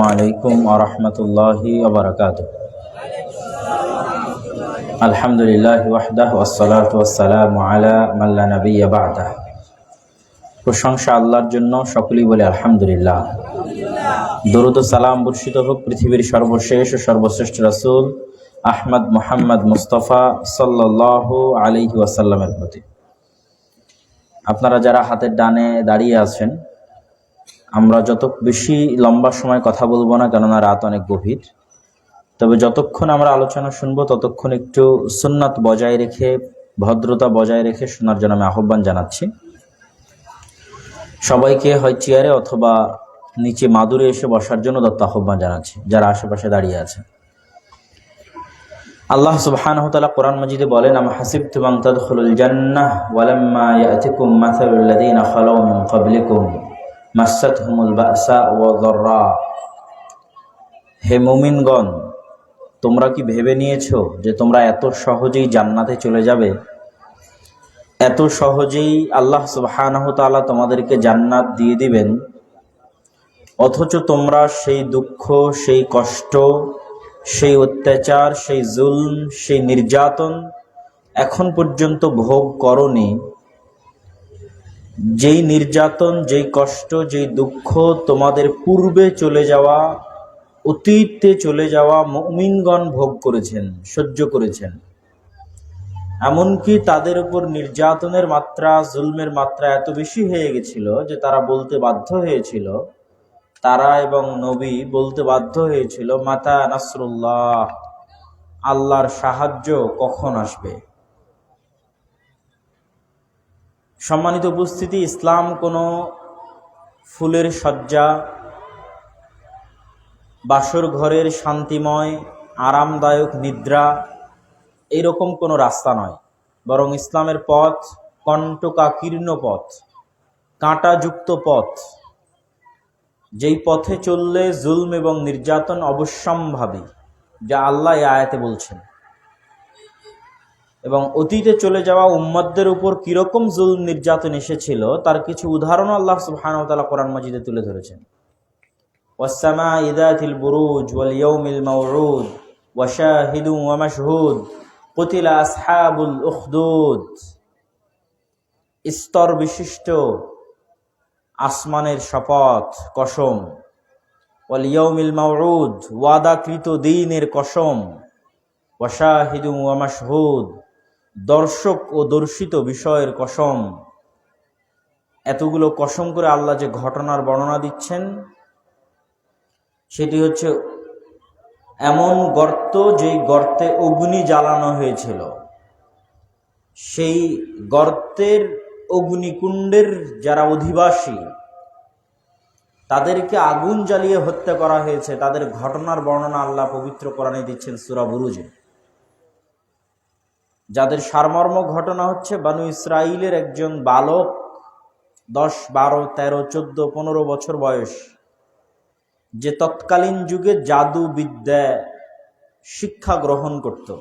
আসসালামু আলাইকুম আরহামতুল্লাহি আলহামদুলিল্লাহ প্রশংসা আল্লাহর জন্য সকলেই বলে আলহামদুলিল্লাহ। দরুদ সালাম বর্ষিত হোক পৃথিবীর সর্বশেষ ও সর্বশ্রেষ্ঠ রাসুল আহমদ মোহাম্মদ মুস্তফা সাল্লাহ আলহি ওয়াসাল্লামের প্রতি। আপনারা যারা হাতের ডানে দাঁড়িয়ে আছেন আমরা যত বেশি লম্বা সময় কথা বলব না কেননা রাত অনেক গভীর, তবে যতক্ষণ আমরা আলোচনা শুনব, ততক্ষণ একটু সুন্নাত বজায় রেখে, ভদ্রতা বজায় রেখে শোনার জন্য আমি আহ্বান জানাচ্ছি। সবাইকে হয় চেয়ারে অথবা নিচে মাদুরে এসে বসার জন্য দত্ত আহ্বান জানাচ্ছি, যারা আশেপাশে দাঁড়িয়ে আছে। আল্লাহ সুবহানাহু কোরআন মাজিদে বলেন, আম হাসিবতুম আন জান্নাহ ওয়ালাম্মা ইয়াতিকুম মাসালুল খালাউ মিন মাসাতহুমুল বাসা ওয়া যাররা হে মুমিনগণ, তোমরা কি ভেবে নিয়েছো যে তোমরা এত সহজেই জান্নাতে চলে যাবে? এত সহজেই আল্লাহ সুবহানাহু তাআলা তোমাদেরকে জান্নাত দিয়ে দিবেন? অথচ তোমরা সেই দুঃখ, সেই কষ্ট, সেই অত্যাচার, সেই জুলম, সেই নির্যাতন এখন পর্যন্ত ভোগ করনি। যেই নির্যাতন, যেই কষ্ট, যেই দুঃখ তোমাদের পূর্বে চলে যাওয়া, অতীতে চলে যাওয়া মুমিনগণ ভোগ করেছেন, সহ্য করেছেন। এমনকি তাদের উপর নির্যাতনের মাত্রা, জুলমের মাত্রা এত বেশি হয়ে গেছিল যে তারা বলতে বাধ্য হয়েছিল, তারা এবং নবী বলতে বাধ্য হয়েছিল, মাতা নাসরুল্লাহ, আল্লাহর সাহায্য কখন আসবে? সম্মানিত উপস্থিতি, ইসলাম কোনো ফুলের সজ্জা বাসর ঘরের শান্তিময়, আরামদায়ক নিদ্রা, এরকম কোনো রাস্তা নয়। বরং ইসলামের পথ কণ্টকাকীর্ণ পথ, কাঁটাযুক্ত পথ। যেই পথে চললে জুলম এবং নির্যাতন অবশ্যম্ভাবী, যা আল্লাহ আয়াতে বলছেন। এবং অতীতে চলে যাওয়া উম্মদদের উপর কীরকম জুলম নির্যাতন এসেছিল, তার কিছু উদাহরণ আল্লাহ সুবহানাহু ওয়া তাআলা কোরআন মাজিদে তুলে ধরেছেন। ওয়াসসামা ইদাতিল বুরুজ ওয়াল ইয়াউমিল মাউউদ ওয়া ওয়া মাশহুদ কুতিলা আসহাবুল উখদুদ। স্তর বিশিষ্ট আসমানের শপথ কসম। ওয়ালিয়মিল মাউদ ওয়াদাকৃত দিনের কসম। ওয়াশাহিদু ওয়ামাশহুদ দর্শক ও দর্শিত বিষয়ের কসম। এতগুলো কসম করে আল্লাহ যে ঘটনার বর্ণনা দিচ্ছেন, সেটি হচ্ছে এমন গর্ত যেই গর্তে অগ্নি জ্বালানো হয়েছিল। সেই গর্তের অগ্নিকুণ্ডের যারা অধিবাসী, তাদেরকে আগুন জ্বালিয়ে হত্যা করা হয়েছে। তাদের ঘটনার বর্ণনা আল্লাহ পবিত্র কোরআনে দিচ্ছেন সুরা বুরুজে। যাদের সারমর্ম ঘটনা হচ্ছে বানু ইসরাইলের একজন বালক দশ, বারো, তেরো, চোদ্দ, পনেরো বছর বয়স। যে তৎকালীন যুগে জাদু বিদ্যা শিক্ষা গ্রহণ করত।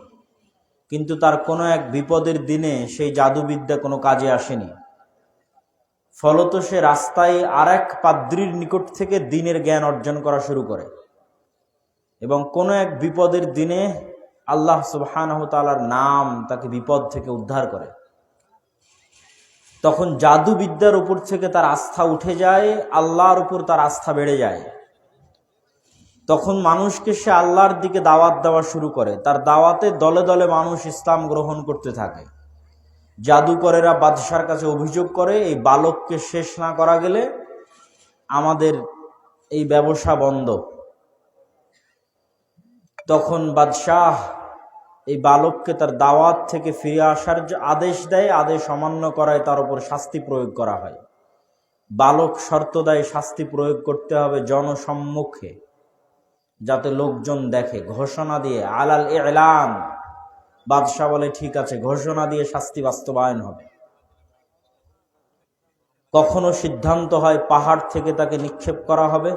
কিন্তু তার কোনো এক বিপদের দিনে সেই জাদুবিদ্যা কোনো কাজে আসেনি। ফলত সে রাস্তায় আর এক পাদ্রির নিকট থেকে দিনের জ্ঞান অর্জন করা শুরু করে। এবং কোনো এক বিপদের দিনে আল্লাহ সুবহানাহু তাআলার নাম তাকে বিপদ থেকে উদ্ধার করে। তখন জাদুবিদ্যার উপর থেকে তার আস্থা উঠে যায়, আল্লাহর উপর তার আস্থা বেড়ে যায়। তখন মানুষকে সে আল্লাহর দিকে দাওয়াত দেওয়া শুরু করে। তার দাওয়াতে দলে দলে মানুষ ইসলাম গ্রহণ করতে থাকে। জাদুকরেরা বাদশার কাছে অভিযোগ করে, এই বালককে শেষ না করা গেলে আমাদের এই ব্যবসা বন্ধ। তখন বাদশাহ এই বালককে তার দাওয়াত থেকে ফিরে আসার যে আদেশ দেয়, আদেশ অমান্য করায় তার উপর শাস্তি প্রয়োগ করা হয়। বালক শর্ত দেয় শাস্তি প্রয়োগ করতে হবে জনসম্মুখে, যাতে লোকজন দেখে। ঘোষণা দিয়ে, আলাল এলান বাদশাহ বলে, ঠিক আছে, ঘোষণা দিয়ে শাস্তি বাস্তবায়ন হবে। কখনো সিদ্ধান্ত হয় পাহাড় থেকে তাকে নিক্ষেপ করা হবে,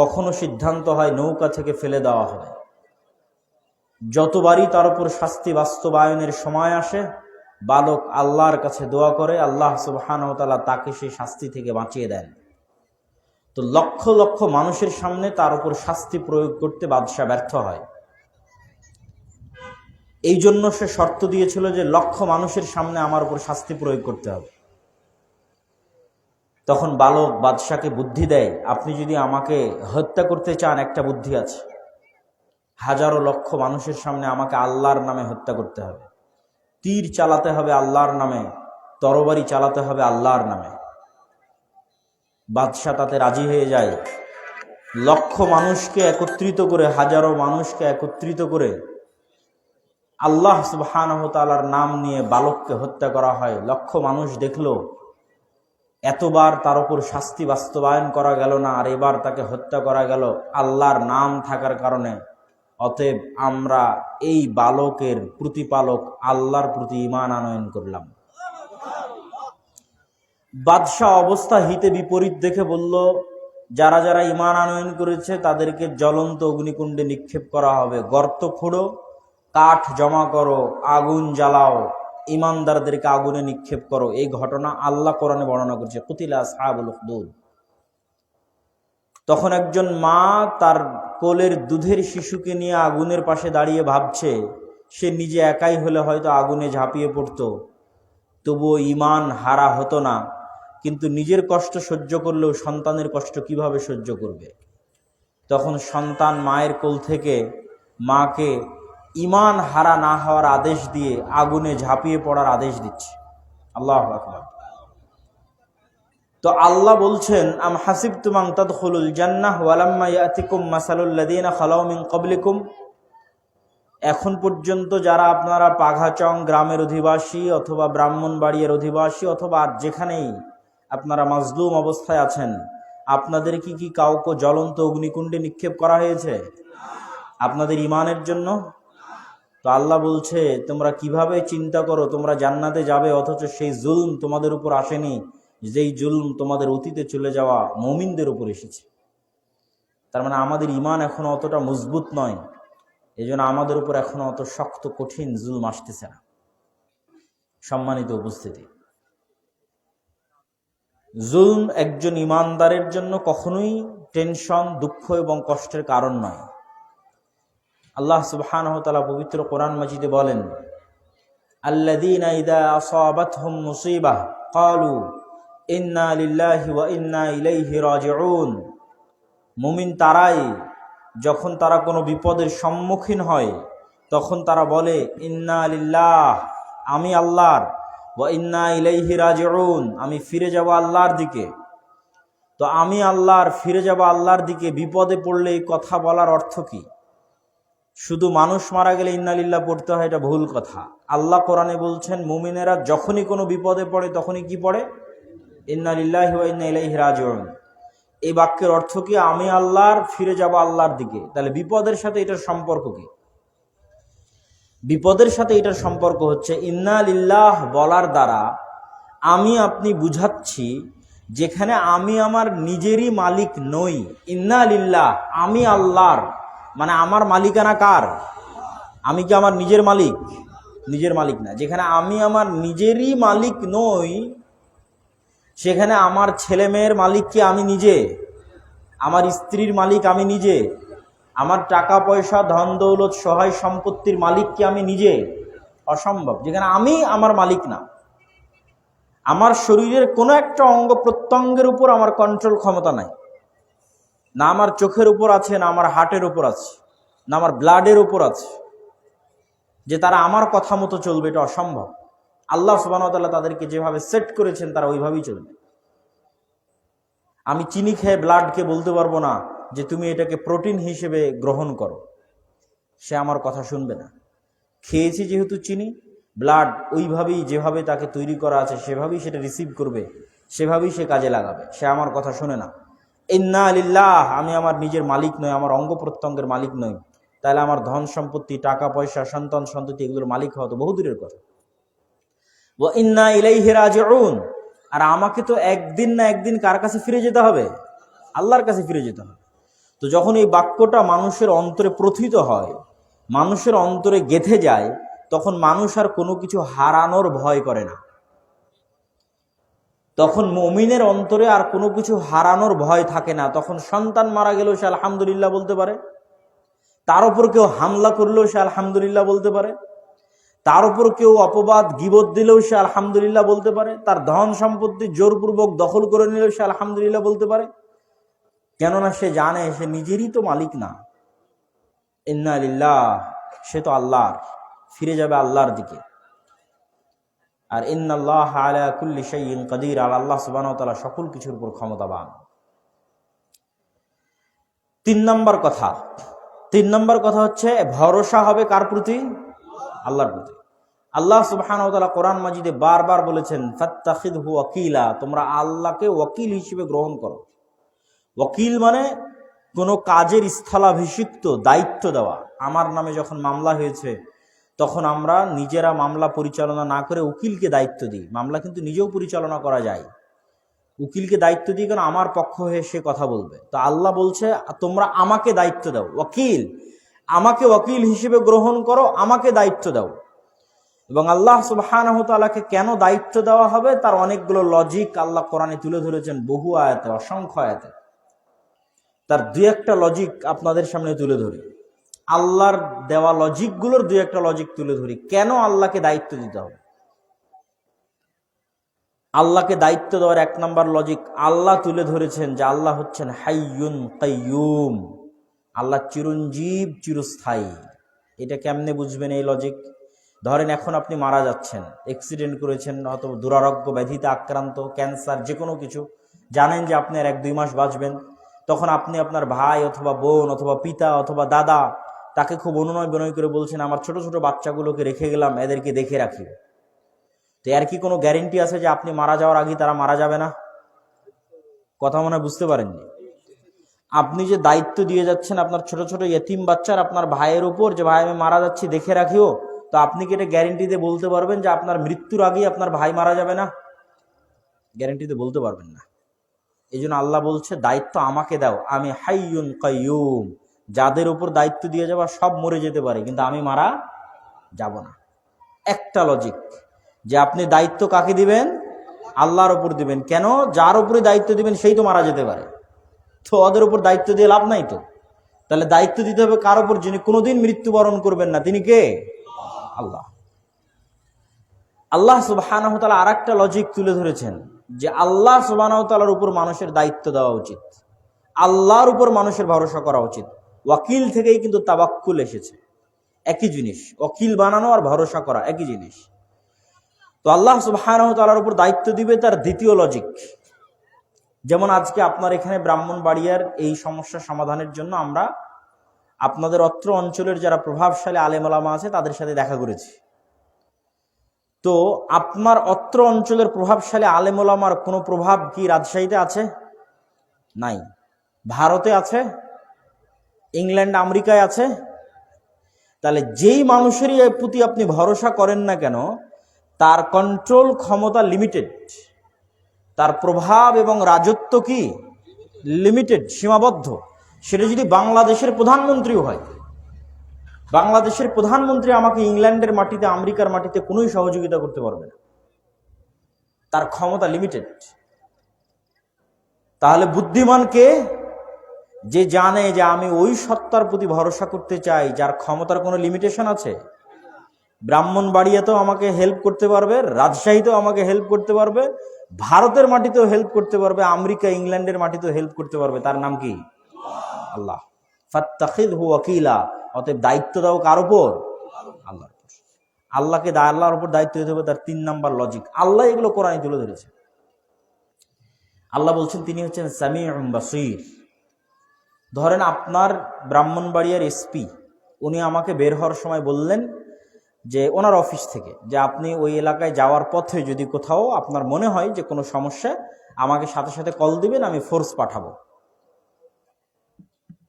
কখনো সিদ্ধান্ত হয় নৌকা থেকে ফেলে দেওয়া হবে। যতবারই তার উপর শাস্তি বাস্তবায়নের সময় আসে, বালক আল্লাহর কাছে দোয়া করে, আল্লাহ সুবহান তাকে সেই শাস্তি থেকে বাঁচিয়ে দেন। তো লক্ষ লক্ষ মানুষের সামনে তার উপর শাস্তি প্রয়োগ করতে বাদশাহ ব্যর্থ হয়। এই জন্য সে শর্ত দিয়েছিল যে লক্ষ মানুষের সামনে আমার উপর শাস্তি প্রয়োগ করতে হবে। তখন বালক বাদশাকে বুদ্ধি দেয়, আপনি যদি আমাকে হত্যা করতে চান, একটা বুদ্ধি আছে। হাজারো লক্ষ মানুষের সামনে আমাকে আল্লাহর নামে হত্যা করতে হবে। তীর চালাতে হবে আল্লাহর নামে, তরবারি চালাতে হবে আল্লাহর নামে। বাদশাহ তাতে রাজি হয়ে যায়। লক্ষ মানুষকে একত্রিত করে, হাজারো মানুষকে একত্রিত করে আল্লাহ সুবাহানহতালার নাম নিয়ে বালককে হত্যা করা হয়। লক্ষ মানুষ দেখল, এতবার তার উপর শাস্তি বাস্তবায়ন করা গেল না, আর এবার তাকে হত্যা করা গেল। আল্লাহর নাম থাকার কারণে অতএব আমরা এই বালকের প্রতিপালক আল্লাহর প্রতি ইমান আনয়ন করলাম। বাদশাহ অবস্থা হিতে বিপরীত দেখে বলল, যারা যারা ইমান আনয়ন করেছে তাদেরকে জ্বলন্ত অগ্নিকুণ্ডে নিক্ষেপ করা হবে। গর্ত খোঁড়ো, কাঠ জমা করো, আগুন জ্বালাও ইমানদারদেরকে আগুনে নিক্ষেপ করো। এই ঘটনা আল্লাহ কোরআনে বর্ণনা করছে, কুতিলা সাহাবুল তখন একজন মা তার কোলের দুধের শিশুকে নিয়ে আগুনের পাশে দাঁড়িয়ে ভাবছে, সে নিজে একাই হলে হয়তো আগুনে ঝাঁপিয়ে পড়তো। তবুও ইমান হারা হতো না, কিন্তু নিজের কষ্ট সহ্য করলেও সন্তানের কষ্ট কীভাবে সহ্য করবে? তখন সন্তান মায়ের কোল থেকে মাকে ইমান হারা না হওয়ার আদেশ দিয়ে আগুনে ঝাঁপিয়ে পড়ার আদেশ দিচ্ছে। আল্লাহ আকবার। তো আল্লাহ বলছেন, আম হাসিব তুমাং তদখুলুল জান্নাহ ওয়ালাম্মা ইয়াতিকুম মাসালুল্লাযীনা খালাউ মিন ক্বাবলিকুম। এখন পর্যন্ত যারা আপনারা পাঘাচং গ্রামের অধিবাসী অথবা ব্রাহ্মণবাড়িয়ার অধিবাসী অথবা আর যেখানেই আপনারা মাজলুম অবস্থায় আছেন, আপনাদের কি কি কাউকে জ্বলন্ত অগ্নিকুণ্ডে নিক্ষেপ করা হয়েছে? আপনাদের ইমানের জন্য? তো আল্লাহ বলছে, তোমরা কীভাবে চিন্তা করো, তোমরা জান্নাতে যাবে, অথচ সেই জুলম তোমাদের উপর আসেনি। যেই জুলুম তোমাদের অতীতে চলে যাওয়া মমিনদের উপর এসেছে। তার মানে আমাদের ইমান এখনও অতটা মজবুত নয়। এই আমাদের উপর এখনও অত শক্ত, কঠিন জুলম আসতেছে না। সম্মানিত উপস্থিতি। জুলম একজন ইমানদারের জন্য কখনোই টেনশন, দুঃখ এবং কষ্টের কারণ নয়। আল্লাহ সুবহান তালা পবিত্র কোরআন মাজিদে বলেন আল্লাদিনা ইদা আসাবাতহুম মুসিবাহ, ক্বালু ইন্না লিল্লাহি ওয়া ইন্না ইলাইহি রাজিউন। মুমিন তারাই যখন তারা কোনো বিপদের সম্মুখীন হয়, তখন তারা বলে, ইন্না লিল্লাহ, আমি আল্লাহর। ওয়া ইন্না ইলাইহি রাজিউন, আমি ফিরে যাব আল্লাহর দিকে। তো আমি আল্লাহর, ফিরে যাব আল্লাহর দিকে, বিপদে পড়লে এই কথা বলার অর্থ কি? শুধু মানুষ মারা গেলে ইন্নালিল্লাহ পড়তে হয়, এটা ভুল কথা। আল্লাহ কোরআনে বলছেন, মুমিনেরা যখনই কোনো বিপদে পড়ে, তখনই কি পড়ে? ইন্নালিল্লাহ এই বাক্যের অর্থ কি? আমি আল্লাহর, ফিরে যাব আল্লাহর দিকে। তাহলে বিপদের সাথে এটার সম্পর্ক কি? বিপদের সাথে এটার সম্পর্ক হচ্ছে, ইন্না লিল্লাহ বলার দ্বারা আমি আপনি বুঝাচ্ছি যেখানে আমি আমার নিজেরই মালিক নই। ইন্না লিল্লাহ আমি আল্লাহর। মানে আমার মালিকানা কার? আমি কি আমার নিজের মালিক? নিজের মালিক না। যেখানে আমি আমার নিজেরই মালিক নই সেখানে আমার ছেলে মেয়ের মালিক কি আমি নিজে? আমার স্ত্রীর মালিক আমি নিজে? আমার টাকা পয়সা ধন দৌলত সহায় সম্পত্তির মালিক কি আমি নিজে? অসম্ভব। যেখানে আমি আমার মালিক না। আমার শরীরের কোনো একটা অঙ্গ প্রত্যঙ্গের উপর আমার কন্ট্রোল ক্ষমতা নাই। না আমার চোখের উপর আছে, না আমার হার্টের উপর আছে, না আমার ব্লাডের উপর আছে। যে তারা আমার কথা মতো চলবে, এটা অসম্ভব। আল্লাহ সুবাহতাল্লাহ তাদেরকে যেভাবে সেট করেছেন, তারা ওইভাবেই চলবে। আমি চিনি খেয়ে ব্লাডকে বলতে পারব না যে তুমি এটাকে প্রোটিন হিসেবে গ্রহণ করো। সে আমার কথা শুনবে না। খেয়েছি যেহেতু চিনি ব্লাড ওইভাবেই যেভাবে তাকে তৈরি করা আছে, সেভাবেই সেটা রিসিভ করবে, সেভাবেই সে কাজে লাগাবে। সে আমার কথা শোনে না। ইন্না আলিল্লাহ আমি আমার নিজের মালিক নই, আমার অঙ্গ প্রত্যঙ্গের মালিক নই। তাহলে আমার ধন সম্পত্তি, টাকা পয়সা, সন্তান সন্ততি, এগুলোর মালিক হওয়া তো বহু দূরের কথা। ইন্না ইলাইহি আর আমাকে তো একদিন না একদিন কার কাছে ফিরে যেতে হবে? আল্লাহর কাছে ফিরে যেতে হবে। তো যখন এই বাক্যটা মানুষের অন্তরে প্রথিত হয়, মানুষের অন্তরে গেথে যায়, তখন মানুষ আর কোনো কিছু হারানোর ভয় করে না। তখন মমিনের অন্তরে আর কোনো কিছু হারানোর ভয় থাকে না। তখন সন্তান মারা গেলেও সে আলহামদুলিল্লাহ বলতে পারে। তার উপর কেউ হামলা করলেও সে আলহামদুলিল্লাহ বলতে পারে। তার উপর কেউ অপবাদ, গিবত দিলেও সে আলহামদুলিল্লাহ বলতে পারে। তার ধন সম্পত্তি জোরপূর্বক দখল করে নিলেও সে আলহামদুলিল্লাহ বলতে পারে। কেননা সে জানে সে নিজেরই তো মালিক না। ইন্নালিল্লাহ সে তো আল্লাহর। ফিরে যাবে আল্লাহর দিকে। আর ইন্নাল্লাহ আলা কুল্লি কাদির, আর আল্লাহ সুবহানাহু সকল কিছুর উপর ক্ষমতাবান। তিন নম্বর কথা। তিন নম্বর কথা হচ্ছে, ভরসা হবে কার প্রতি? আল্লাহর প্রতি। আল্লাহ সুবহানাহু ওয়া তাআলা কোরআন মাজিদে বারবার বলেছেন, ফাত্তাখিযহু ওয়াকিলা তোমরা আল্লাহকে ওয়াকিল হিসেবে গ্রহণ করো। ওয়াকিল মানে কোনো কাজের স্থলাভিষিক্ত দায়িত্ব দেওয়া। আমার নামে যখন মামলা হয়েছে, তখন আমরা নিজেরা মামলা পরিচালনা না করে উকিলকে দায়িত্ব দিই। মামলা কিন্তু নিজেও পরিচালনা করা যায়। উকিলকে দায়িত্ব দিই কারণ আমার পক্ষ হয়ে সে কথা বলবে। তো আল্লাহ বলছে, তোমরা আমাকে দায়িত্ব দাও। ওকিল আমাকে ওকিল হিসেবে গ্রহণ করো, আমাকে দায়িত্ব দাও। এবং আল্লাহ সুবহানাহু তাআলাকে কেন দায়িত্ব দেওয়া হবে? তার অনেকগুলো লজিক আল্লাহ কোরআনে তুলে ধরেছেন বহু আয়াতে, অসংখ্য আয়াতে। তার দুই একটা লজিক আপনাদের সামনে তুলে ধরি। আল্লাহর দেওয়া লজিকগুলোর দুই একটা লজিক তুলে ধরি। কেন আল্লাহকে দায়িত্ব দিতে হবে? আল্লাহকে দায়িত্ব দেওয়ার এক নম্বর লজিক আল্লাহ তুলে ধরেছেন যে আল্লাহ হচ্ছেন হাইয়ুন কাইয়ুম। আল্লাহ চিরঞ্জীব, চিরস্থায়ী। এটা কেমনে বুঝবেন এই লজিক ধরেন এখন আপনি মারা যাচ্ছেন অ্যাক্সিডেন্ট করেছেন, হয়তো দুরারোগ্য ব্যাধিতে আক্রান্ত ক্যান্সার যে কোনো কিছু। জানেন যে আপনি আর এক দুই মাস বাঁচবেন। তখন আপনি আপনার ভাই অথবা বোন অথবা পিতা অথবা দাদা তাকে খুব অনুনয় বিনয় করে বলছেন, আমার ছোট ছোট বাচ্চাগুলোকে রেখে গেলাম, এদেরকে দেখে রাখি। তো এর কি কোনো গ্যারেন্টি আছে যে আপনি মারা যাওয়ার আগে তারা মারা যাবে না? কথা মনে বুঝতে পারেননি? আপনি যে দায়িত্ব দিয়ে যাচ্ছেন আপনার ছোট ছোট ইয়েতিম বাচ্চার আপনার ভাইয়ের উপর, যে ভাই আমি মারা যাচ্ছি, দেখে রাখিও। তো আপনি কি এটা গ্যারেন্টি দিয়ে বলতে পারবেন যে আপনার মৃত্যুর আগেই আপনার ভাই মারা যাবে না? গ্যারেন্টি দিয়ে বলতে পারবেন না। এই জন্য আল্লাহ বলছে, দায়িত্ব আমাকে দাও। আমি হাইয়ুন কাইয়ুম। যাদের উপর দায়িত্ব দিয়ে যাবা, সব মরে যেতে পারে, কিন্তু আমি মারা যাব না। একটা লজিক যে আপনি দায়িত্ব কাকে দিবেন? আল্লাহর ওপর দিবেন। কেন? যার উপরে দায়িত্ব দিবেন, সেই তো মারা যেতে পারে। তো ওদের উপর দায়িত্ব দিয়ে লাভ নাই তো? তাহলে দায়িত্ব দিতে হবে কার উপর যিনি কোনোদিন মৃত্যুবরণ করবেন না? তিনি কে? আল্লাহ। আল্লাহ সুবাহ আর একটা লজিক তুলে ধরেছেন যে আল্লাহ সুবাহতালার উপর মানুষের দায়িত্ব দেওয়া উচিত। আল্লাহর উপর মানুষের ভরসা করা উচিত। ওয়াকিল থেকেই কিন্তু তাবাক্কুল এসেছে। একই জিনিস ওকিল বানানো আর ভরসা করা, একই জিনিস। তো আল্লাহ সুবাহতালার উপর দায়িত্ব দিবে তার দ্বিতীয় লজিক যেমন আজকে আপনার এখানে ব্রাহ্মণবাড়িয়ার এই সমস্যা সমাধানের জন্য আমরা আপনাদের অত্র অঞ্চলের যারা প্রভাবশালী আলেমলামা আছে, তাদের সাথে দেখা করেছি। তো আপনার অত্র অঞ্চলের প্রভাবশালী আলেমোলামার কোনো প্রভাব কি রাজশাহীতে আছে? নাই। ভারতে আছে? ইংল্যান্ড, আমেরিকায় আছে? তাহলে যেই মানুষেরই প্রতি আপনি ভরসা করেন না কেন, তার কন্ট্রোল ক্ষমতা লিমিটেড তার প্রভাব এবং রাজত্ব কি? লিমিটেড সীমাবদ্ধ। সেটা যদি বাংলাদেশের প্রধানমন্ত্রীও হয়। বাংলাদেশের প্রধানমন্ত্রী আমাকে ইংল্যান্ডের মাটিতে, আমেরিকার মাটিতে কোনোই সহযোগিতা করতে পারবে না। তার ক্ষমতা লিমিটেড তাহলে বুদ্ধিমানকে যে জানে যে আমি ওই সত্তার প্রতি ভরসা করতে চাই, যার ক্ষমতার কোনো লিমিটেশন আছে। ব্রাহ্মণবাড়িয়াতেও আমাকে হেল্প করতে পারবে, রাজশাহীতেও আমাকে হেল্প করতে পারবে ভারতের মাটিতেও হেল্প করতে পারবে, আমেরিকা, ইংল্যান্ডের মাটিতেও হেল্প করতে পারবে, তার নাম কি? আল্লাহ। ফাত্তাখিদ হু ওয়াকিলা, অতএব দায়িত্ব দাও কার উপর? আল্লাহর উপর। আল্লাহকে আল্লাহর উপর দায়িত্ব দিতে হবে, তার তিন নাম্বার লজিক আল্লাহ এগুলো কোরআনে তুলে ধরেছে। আল্লাহ বলছেন, তিনি হচ্ছেন সামি বাসির। ধরেন আপনার ব্রাহ্মণবাড়িয়ার এসপি উনি আমাকে বের হওয়ার সময় বললেন যে ওনার অফিস থেকে, যে আপনি ওই এলাকায় যাওয়ার পথে যদি কোথাও আপনার মনে হয় যে কোনো সমস্যা, আমাকে সাথে সাথে কল দিবেন, আমি ফোর্স পাঠাবো।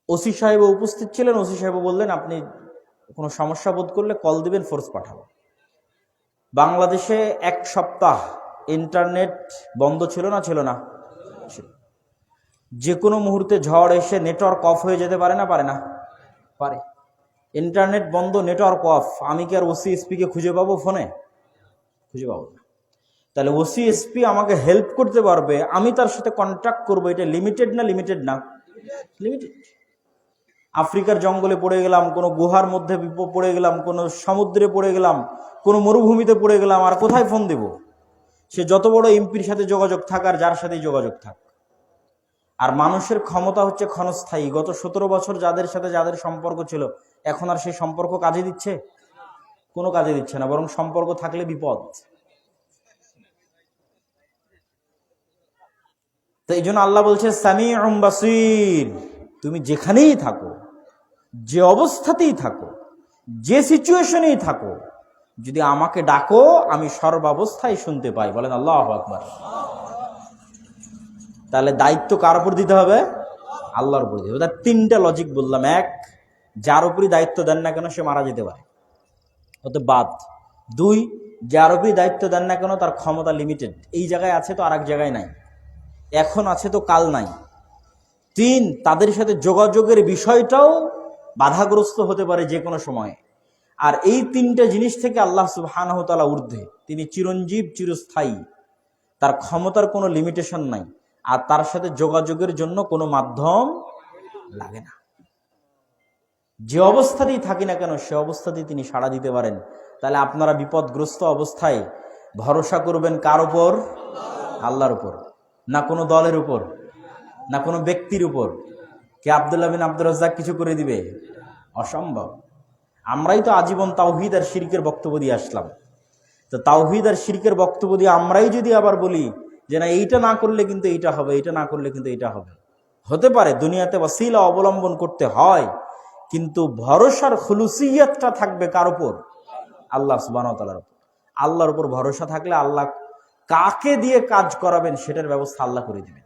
ওসি সাহেব উপস্থিত ছিলেন, ওসি সাহেব বললেন, আপনি কোনো সমস্যা বোধ করলে কল দিবেন, ফোর্স পাঠাবো। বাংলাদেশে এক সপ্তাহ ইন্টারনেট বন্ধ ছিল না ছিল না? যে কোনো মুহূর্তে ঝড় এসে নেটওয়ার্ক অফ হয়ে যেতে পারে না? পারে না। পারে। ইন্টারনেট বন্ধ নেটওয়ার্ক অফ আমি কি আর ওসি এসপিকে খুঁজে পাবো ফোনে খুঁজে পাবো না। তাহলে ওসি এসপি আমাকে হেল্প করতে পারবে, আমি তার সাথে কন্ট্যাক্ট করব। এটা লিমিটেড না লিমিটেড না? লিমিটেড আফ্রিকার জঙ্গলে পড়ে গেলাম, কোনো গুহার মধ্যে পড়ে গেলাম, কোনো সমুদ্রে পড়ে গেলাম, কোনো মরুভূমিতে পড়ে গেলাম, আর কোথায় ফোন দেব? সে যত বড় এমপির সাথে যোগাযোগ থাক আর যার সাথেই যোগাযোগ থাক। আর মানুষের ক্ষমতা হচ্ছে ক্ষণস্থায়ী। গত সতেরো বছর যাদের সাথে যাদের সম্পর্ক ছিল এখন আর সেই সম্পর্ক কাজে দিচ্ছে? কোনো কাজে দিচ্ছে না, বরং সম্পর্ক থাকলে বিপদ। তো এই জন্য আল্লাহ বলছে সামি বাসির। তুমি যেখানেই থাকো, যে অবস্থাতেই থাকো, যে সিচুয়েশনেই থাকো, যদি আমাকে ডাকো, আমি সর্বাবস্থায় শুনতে পাই। বলেন আল্লাহ আকবার। তাহলে দায়িত্ব কার উপর দিতে হবে? আল্লাহর উপর দিতে হবে। তার তিনটা লজিক বললাম। এক যার উপরই দায়িত্ব দেন না কেন সে মারা যেতে পারে। হতে বাদ। দুই, যার উপরই দায়িত্ব দেন না কেন তার ক্ষমতা লিমিটেড এই জায়গায় আছে তো আর এক জায়গায় নাই। এখন আছে তো কাল নাই। তিন, তাদের সাথে যোগাযোগের বিষয়টাও বাধাগ্রস্ত হতে পারে যে কোনো সময়ে। আর এই তিনটা জিনিস থেকে আল্লাহ সুবহানাহু তাআলা ঊর্ধ্বে। তিনি চিরঞ্জীব, চিরস্থায়ী। তার ক্ষমতার কোনো লিমিটেশন নাই। আর তার সাথে যোগাযোগের জন্য কোনো মাধ্যম লাগে না। যে অবস্থাতেই থাকি না কেন, সে অবস্থাতেই তিনি সাড়া দিতে পারেন। তাহলে আপনারা বিপদগ্রস্ত অবস্থায় ভরসা করবেন কার উপর? আল্লাহর উপর। না কোনো দলের উপর। না কোনো ব্যক্তির উপর। কে আবদুল্লাহ বিন আব্দুল রাজ্জাক কিছু করে দিবে? অসম্ভব। আমরাই তো আজীবন তাওহিদ আর শিরকের বক্তব্য দিয়ে আসলাম। তো তাওহিদ আর শিরকের বক্তব্য দিয়ে আমরাই যদি আবার বলি যে না, এইটা না করলে কিন্তু এইটা হবে, এইটা না করলে কিন্তু এইটা হবে। হতে পারে, দুনিয়াতে ওয়াসিলা অবলম্বন করতে হয় কিন্তু ভরসার খুলুসিয়াতটা থাকবে কার উপর? আল্লাহ সুবাহ তালার উপর। আল্লাহর উপর ভরসা থাকলে আল্লাহ কাকে দিয়ে কাজ করাবেন সেটার ব্যবস্থা আল্লাহ করে দিবেন।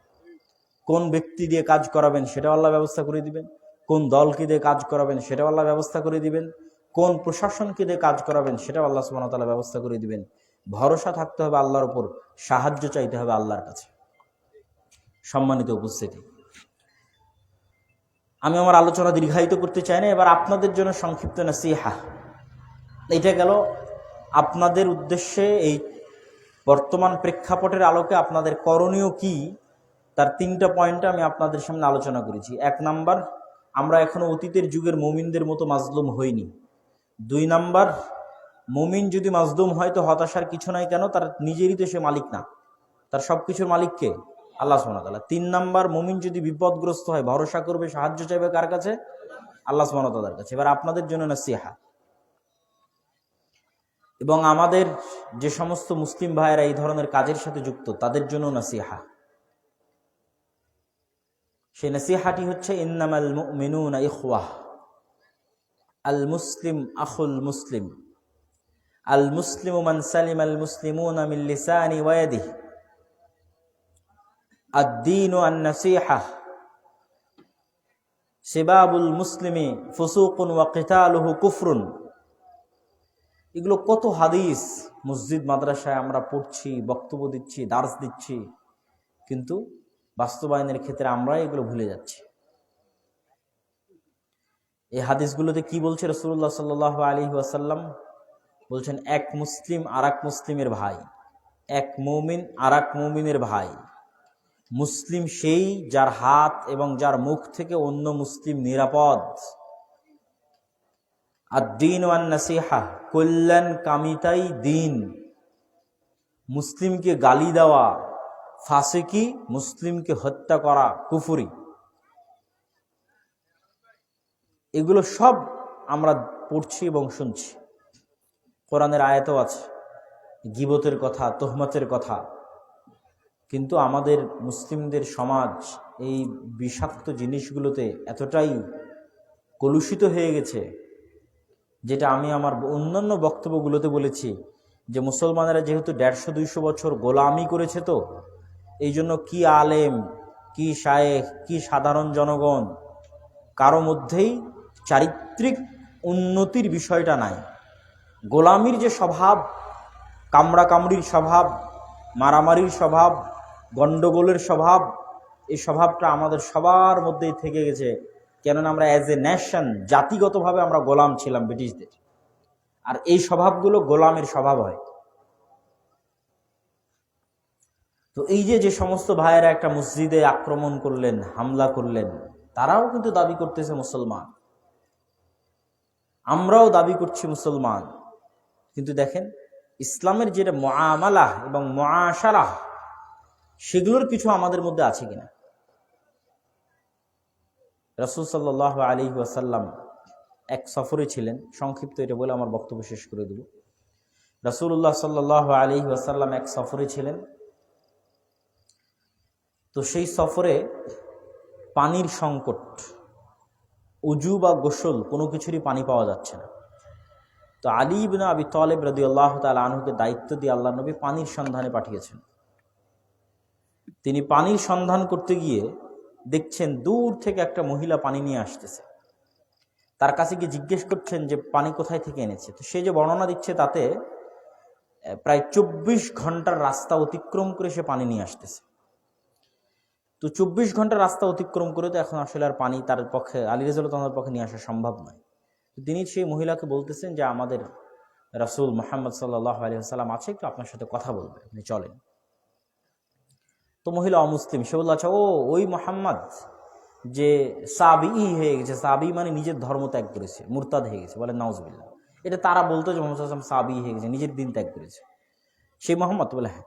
কোন ব্যক্তি দিয়ে কাজ করাবেন সেটাও আল্লাহ ব্যবস্থা করে দিবেন। কোন দলকে দিয়ে কাজ করাবেন সেটাও আল্লাহ ব্যবস্থা করে দিবেন। কোন প্রশাসনকে দিয়ে কাজ করাবেন সেটাও আল্লাহ সুবাহ তালা ব্যবস্থা করে দিবেন। ভরসা থাকতে হবে আল্লাহর উপর, সাহায্য চাইতে হবে আল্লাহর কাছে। সম্মানিত উপস্থিতি। আমি আমার আলোচনা দীর্ঘায়িত করতে চাই না, এবার আপনাদের জন্য সংক্ষিপ্ত নাসিহা। এটা গেল আপনাদের উদ্দেশ্যে এই বর্তমান প্রেক্ষাপটের আলোকে আপনাদের করণীয় কি, তার তিনটা পয়েন্ট আমি আপনাদের সামনে আলোচনা করেছি। এক নাম্বার, আমরা এখনও অতীতের যুগের মুমিনদের মতো মাজলুম হইনি। দুই নাম্বার, মুমিন যদি মাজলুম হয় তো হতাশার কিছু নাই কেন? তার নিজেরই তো সে মালিক না। তার সব কিছুর মালিককে আল্লাহ সুমতাল্লাহ তিন নাম্বার, মুমিন যদি বিপদগ্রস্ত হয়, ভরসা করবে, সাহায্য চাইবে কার কাছে? আল্লাহ সুমতালার কাছে। এবার আপনাদের জন্য না সিহা এবং আমাদের যে সমস্ত মুসলিম ভাইয়েরা এই ধরনের কাজের সাথে যুক্ত, তাদের জন্য নাসিহা। সেই নাসিহাটি হচ্ছে, ইন্নামাল মুমিনুনা ইখওয়াহ আল মুসলিম আখুল মুসলিম। আল মুসলিম মান সালিম আল মুসলিমুনা মিন লিসানি আদ্দিন আন্নাসিহাহ সেবাবুল মুসলিমি ফসুকুন ওয়া আলহু কুফরুন। এগুলো কত হাদিস? মসজিদ, মাদ্রাসায় আমরা পড়ছি, বক্তব্য দিচ্ছি, দার্স দিচ্ছি, কিন্তু বাস্তবায়নের ক্ষেত্রে আমরা এগুলো ভুলে যাচ্ছি। এই হাদিসগুলোতে কি বলছে রসুল্লাহ সাল্লাহ আলী ওয়াসাল্লাম? বলছেন, এক মুসলিম আর মুসলিমের ভাই। এক মৌমিন আর মৌমিনের ভাই। মুসলিম সেই যার হাত এবং যার মুখ থেকে অন্য মুসলিম নিরাপদ। আর দিন ওয়ান নাসিহা কল্যাণ কামিতাই দিন। মুসলিমকে গালি দেওয়া, ফাসেকি মুসলিমকে হত্যা করা, কুফুরি। এগুলো সব আমরা পড়ছি এবং শুনছি। কোরআনের আয়তও আছে। গিবতের কথা, তোহমতের কথা। কিন্তু আমাদের মুসলিমদের সমাজ এই বিষাক্ত জিনিসগুলোতে এতটাই কলুষিত হয়ে গেছে, যেটা আমি আমার অন্যান্য বক্তব্যগুলোতে বলেছি যে মুসলমানেরা যেহেতু দেড়শো দুইশো বছর গোলামি করেছে তো, এই জন্য কি আলেম, কি শায়েখ, কি সাধারণ জনগণ, কারও মধ্যেই চারিত্রিক উন্নতির বিষয়টা নাই। গোলামির যে স্বভাব কামড়া কামড়ির স্বভাব, মারামারির স্বভাব গণ্ডগোলের স্বভাব, এই স্বভাবটা আমাদের সবার মধ্যেই থেকে গেছে। কেননা আমরা অ্যাজ এ ন্যাশন জাতিগতভাবে আমরা গোলাম ছিলাম ব্রিটিশদের। আর এই স্বভাবগুলো গোলামের স্বভাব হয়। তো এই যে যে সমস্ত ভাইয়েরা একটা মসজিদে আক্রমণ করলেন, হামলা করলেন, তারাও কিন্তু দাবি করতেছে মুসলমান। আমরাও দাবি করছি মুসলমান। কিন্তু দেখেন, ইসলামের যেটা মামালা এবং মাশারাহ সেগুলোর কিছু আমাদের মধ্যে আছে কিনা? রসুল সাল্লাহ আলী ওয়াসাল্লাম এক সফরে ছিলেন। সংক্ষিপ্ত এটা বলে আমার বক্তব্য শেষ করে দেব। রসুল্লাহ সাল্লাহ আলী ওয়াসাল্লাম এক সফরে ছিলেন। তো সেই সফরে পানির সংকট, উজু বা গোসল কোনো কিছুরই পানি পাওয়া যাচ্ছে না। তো আলী ইবিন আবি তলেব রদি আল্লাহ তাল আনহুকে দায়িত্ব দিয়ে আল্লাহ নবী পানির সন্ধানে পাঠিয়েছেন। তিনি পানির সন্ধান করতে গিয়ে দেখছেন দূর থেকে একটা মহিলা পানি নিয়ে আসতেছে। তার কাছে গিয়ে জিজ্ঞেস করছেন যে, পানি কোথায় থেকে এনেছে? তো সে যে বর্ণনা দিচ্ছে তাতে প্রায় চব্বিশ ঘণ্টার রাস্তা অতিক্রম করে সে পানি নিয়ে আসতেছে। তো চব্বিশ ঘণ্টা রাস্তা অতিক্রম করে তো এখন আসলে আর পানি তার পক্ষে, আলী রেজাল তাদের পক্ষে নিয়ে আসা সম্ভব নয়। তিনি সেই মহিলাকে বলতেছেন যে, আমাদের রাসূল মোহাম্মদ সাল্লাহ আলিয়া সাল্লাম আছে, একটু আপনার সাথে কথা বলবে, আপনি চলেন। তো মহিলা অমুসলিম, সে বলল আচ্ছা ও, ওই মোহাম্মদ যে সাবি হয়ে গেছে, সাবি মানে নিজের ধর্ম ত্যাগ করেছে, মুরতাদ হয়ে গেছে, বলে নওয়াজবিল্লা এটা তারা বলতো যে মোহাম্মদ আসলাম সাবি হয়ে গেছে, নিজের দিন ত্যাগ করেছে। সেই মোহাম্মদ বলে হ্যাঁ।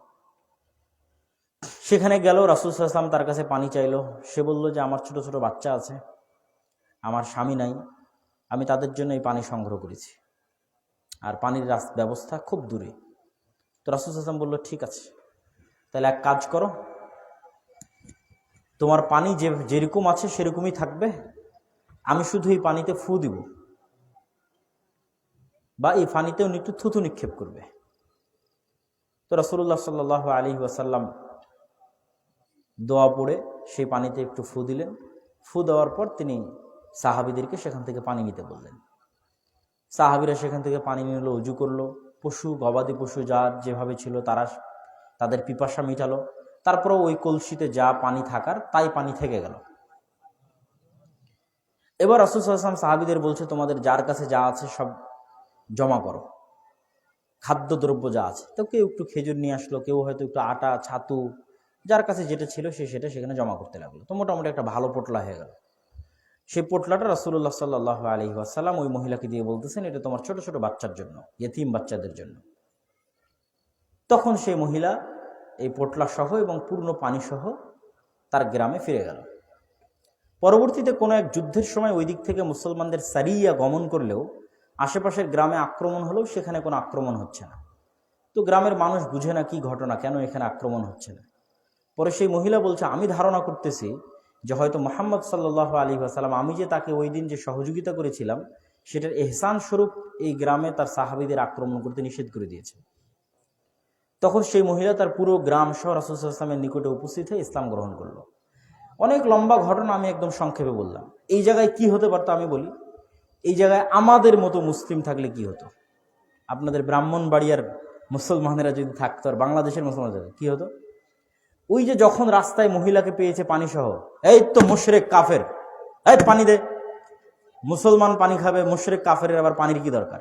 সেখানে গেল, রাসুল সাল্লাম তার কাছে পানি চাইলো। সে বলল যে, আমার ছোট ছোট বাচ্চা আছে, আমার স্বামী নাই, আমি তাদের জন্য এই পানি সংগ্রহ করেছি। আর পানির ব্যবস্থা খুব দূরে। তো রাসুল সাল্লাম বলল, ঠিক আছে, তাহলে এক কাজ করো তোমার পানি যে, যেরকম আছে সেরকমই থাকবে? আমি শুধু এই পানিতে ফু দিব। বা এই পানিতে উনি একটু থুতু নিক্ষেপ করবে। তো রসুল্লাহ সাল্লাহ আলী ওয়াসাল্লাম দোয়া পড়ে, সেই পানিতে একটু ফু দিলেন। ফু দেওয়ার পর তিনি সাহাবিদেরকে সেখান থেকে পানি নিতে বললেন। সাহাবিরা সেখান থেকে পানি নিল, উজু করল। পশু, গবাদি পশু যার যেভাবে ছিল তারা, তাদের পিপাসা মিটালো। তারপরেও ওই কলসিতে যা পানি থাকার, তাই পানি থেকে গেল। এবার রসুলাম সাহাবিদের বলছে, তোমাদের যার কাছে যা আছে সব জমা করো। খাদ্যদ্রব্য যা আছে। তো কেউ একটু খেজুর নিয়ে আসলো, কেউ হয়তো একটু আটা, ছাতু, যার কাছে যেটা ছিল সে সেটা সেখানে জমা করতে লাগল। তো মোটামুটি একটা ভালো পোটলা হয়ে গেল। সেই পোটলাটা রাসুল্লাহ সাল্লাহ আলী আসাল্লাম ওই মহিলাকে দিয়ে বলতেছেন, এটা তোমার ছোট ছোট বাচ্চার জন্য, ইয়েতিম বাচ্চাদের জন্য। তখন সেই মহিলা এই পোটলা সহ এবং পূর্ণ পানি সহ তার গ্রামে ফিরে গেল। পরবর্তীতে কোনো এক যুদ্ধের সময় ওই দিক থেকে মুসলমানদের সারিয়া গমন করলেও আশেপাশের গ্রামে আক্রমণ হলেও সেখানে কোনো আক্রমণ হচ্ছে না। তো গ্রামের মানুষ বুঝে না কি ঘটনা, কেন এখানে আক্রমণ হচ্ছে না। পরে সেই মহিলা বলছে, আমি ধারণা করতেছি যে হয়তো মোহাম্মদ সাল্লাহ আলী আসালাম আমি যে তাকে ওই দিন যে সহযোগিতা করেছিলাম, সেটার এহসান স্বরূপ এই গ্রামে তার সাহাবিদের আক্রমণ করতে নিষেধ করে দিয়েছে। তখন সেই মহিলা তার পুরো গ্রাম সহ রাসুলামের নিকটে উপস্থিত হয়ে ইসলাম গ্রহণ করল। অনেক লম্বা ঘটনা আমি একদম সংক্ষেপে বললাম। এই জায়গায় কি হতে পারতো আমি বলি? এই জায়গায় আমাদের মতো মুসলিম থাকলে কি হতো? আপনাদের ব্রাহ্মণ ব্রাহ্মণবাড়িয়ার মুসলমানেরা যদি থাকতো আর বাংলাদেশের মুসলমানদের কি হতো? ওই যে যখন রাস্তায় মহিলাকে পেয়েছে পানি সহ, এই তো মুশরেক কাফের, এই পানি দে। মুসলমান পানি খাবে, মুশরেক কাফের আবার পানির কি দরকার?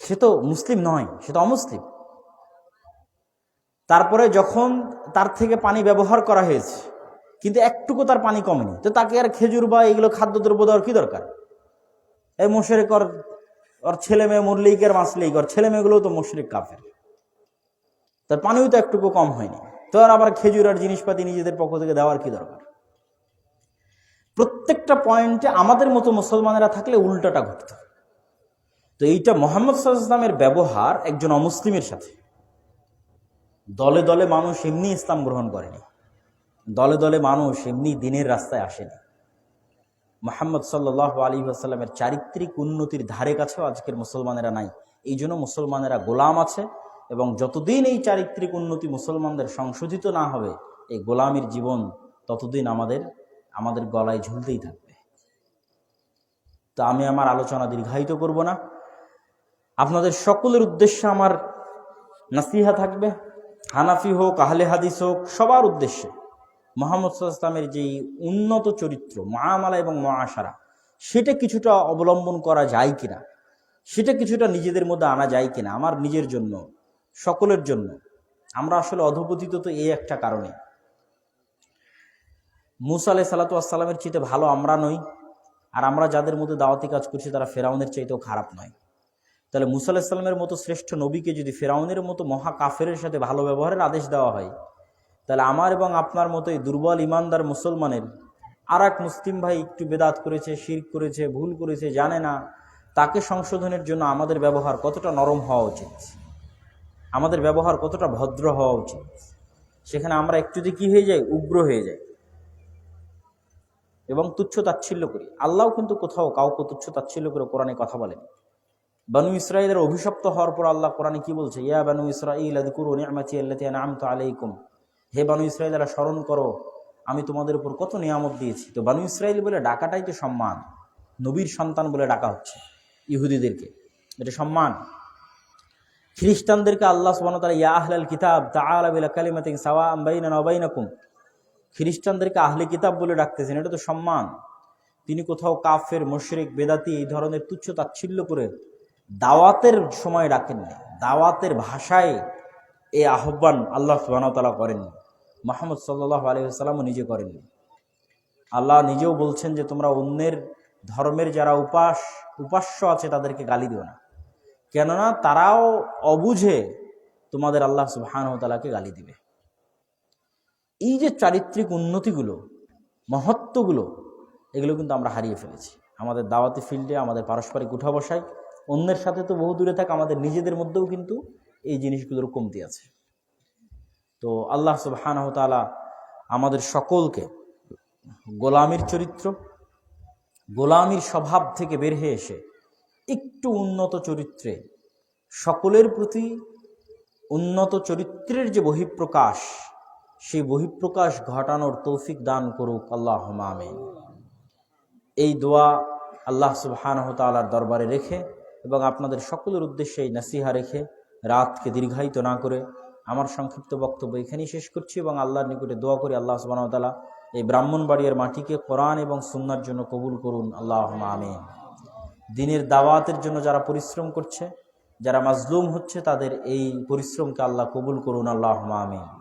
সে তো মুসলিম নয়, সে তো অমুসলিম। তারপরে যখন তার থেকে পানি ব্যবহার করা হয়েছে, কিন্তু একটুকু তার পানি কমেনি। তো তাকে আর খেজুর বা এগুলো খাদ্যদ্রব্য দেওয়ার কি দরকার? এই মোশরেক ওর ওর ছেলে মেয়ে মরলেই আর মাসলেই ওর ছেলে মেয়েগুলোও তো মুশরিক কাফের। তার পানিও তো একটুকু কম হয়নি। তো আর আবার খেজুর আর জিনিসপাতি নিজেদের পক্ষ থেকে দেওয়ার কি দরকার? প্রত্যেকটা পয়েন্টে আমাদের মতো মুসলমানেরা থাকলে উল্টাটা ঘটত। তো এইটা মোহাম্মদ সাল্লামের ব্যবহার একজন অমুসলিমের সাথে। দলে দলে মানুষ এমনি ইসলাম গ্রহণ করেনি। দলে দলে মানুষ এমনি দিনের রাস্তায় আসেনি। মোহাম্মদ সাল্লাহ আলী আসাল্লামের চারিত্রিক উন্নতির ধারে কাছেও আজকের মুসলমানেরা নাই। এই জন্য মুসলমানেরা গোলাম আছে এবং যতদিন এই চারিত্রিক উন্নতি মুসলমানদের সংশোধিত না হবে, এই গোলামের জীবন ততদিন আমাদের আমাদের গলায় ঝুলতেই থাকবে। তো আমি আমার আলোচনা দীর্ঘায়িত করব না। আপনাদের সকলের উদ্দেশ্যে আমার নাসিহা থাকবে। হানাফি হোক, আহলে হাদিস হোক, সবার উদ্দেশ্যে মোহাম্মদ ইসলামের যেই উন্নত চরিত্র, মহামালা এবং মহাসারা সেটা কিছুটা অবলম্বন করা যায় কিনা? সেটা কিছুটা নিজেদের মধ্যে আনা যায় কিনা? আমার নিজের জন্য, সকলের জন্য। আমরা আসলে অধপতিত তো এই একটা কারণে। মুসা আলাই সালাতু আসসালামের চাইতে ভালো আমরা নই, আর আমরা যাদের মধ্যে দাওয়াতি কাজ করছি তারা ফেরাউনের চাইতেও খারাপ নয়। তাহলে মুসা আলাহিসাল্লামের মতো শ্রেষ্ঠ নবীকে যদি ফেরাউনের মতো মহা কাফেরের সাথে ভালো ব্যবহারের আদেশ দেওয়া হয়, তাহলে আমার এবং আপনার মতো এই দুর্বল ইমানদার মুসলমানের আর এক মুসলিম ভাই একটু বেদাত করেছে শির করেছে, ভুল করেছে, জানে না, তাকে সংশোধনের জন্য আমাদের ব্যবহার কতটা নরম হওয়া উচিত? আমাদের ব্যবহার কতটা ভদ্র হওয়া উচিত? সেখানে আমরা একটু যদি কী হয়ে যাই, উগ্র হয়ে যাই। এবং তুচ্ছ তাচ্ছিল্য করি। আল্লাহ কিন্তু কোথাও কাউকে তুচ্ছ তাচ্ছিল্য করে কোরআনে কথা বলেন। বানু ইসরায়েলের অভিশপ্ত হওয়ার পর আল্লাহ কোরআনে কি বলছে? ইয়া বানু ইসরাইল আদিকুরু নিয়ামাতি আল্লাতি আনআমতু আলাইকুম। হে বানু ইসরায়েলেরা স্মরণ করো, আমি তোমাদের উপর কত নিয়ামত দিয়েছি। তো বানু ইসরায়েল বলে ডাকাটাই তো সম্মান, নবীর সন্তান বলে ডাকা হচ্ছে ইহুদিদেরকে। এটা সম্মান। খ্রিস্টানদেরকে আল্লাহ তাআলা, ইয়া আহলাল কিতাব, তাআলা বিলা কালিমাতিন সাওয়াআম বাইনানা ওয়া বাইনাকুম। খ্রিস্টানদেরকে আহলে কিতাব বলে ডাকতেছেন, এটা তো সম্মান। তিনি কোথাও কাফের, মুশরিক, বেদাতি এই ধরনের তুচ্ছ তাচ্ছিল্য করে দাওয়াতের সময় ডাকেননি দাওয়াতের ভাষায় এই আহ্বান আল্লাহ সুবাহতালা করেননি মাহমুদ সাল্লাহ আলহিহাস্লামও নিজে করেননি আল্লাহ নিজেও বলছেন যে, তোমরা অন্যের ধর্মের যারা উপাস, উপাস্য আছে তাদেরকে গালি দিও না। কেননা তারাও অবুঝে তোমাদের আল্লাহ সুবাহানতালাকে গালি দিবে। এই যে চারিত্রিক উন্নতিগুলো, মহত্বগুলো, এগুলো কিন্তু আমরা হারিয়ে ফেলেছি। আমাদের দাওয়াতি ফিল্ডে আমাদের পারস্পরিক উঠা বসায় অন্যের সাথে তো বহু দূরে থাক, আমাদের নিজেদের মধ্যেও কিন্তু এই জিনিসগুলোর কমতি আছে। তো আল্লাহ সুবাহানহ তালা আমাদের সকলকে গোলামির চরিত্র, গোলামির স্বভাব থেকে বের হয়ে এসে একটু উন্নত চরিত্রে, সকলের প্রতি উন্নত চরিত্রের যে বহিঃপ্রকাশ, সেই বহিঃপ্রকাশ ঘটানোর তৌফিক দান করুক আল্লাহ আমিন। এই দোয়া আল্লাহ সুবহানহ তালার দরবারে রেখে এবং আপনাদের সকলের উদ্দেশ্যে এই নাসিহা রেখে রাতকে দীর্ঘায়িত না করে আমার সংক্ষিপ্ত বক্তব্য এখানেই শেষ করছি এবং আল্লাহর নিকটে দোয়া করি আল্লাহ সুবাহ তালা এই ব্রাহ্মণবাড়িয়ার মাটিকে কোরআন এবং সুন্নার জন্য কবুল করুন। আল্লাহ আমিন। দিনের দাওয়াতের জন্য যারা পরিশ্রম করছে, যারা মাজলুম হচ্ছে, তাদের এই পরিশ্রমকে আল্লাহ কবুল করুন। আল্লাহ আমিন।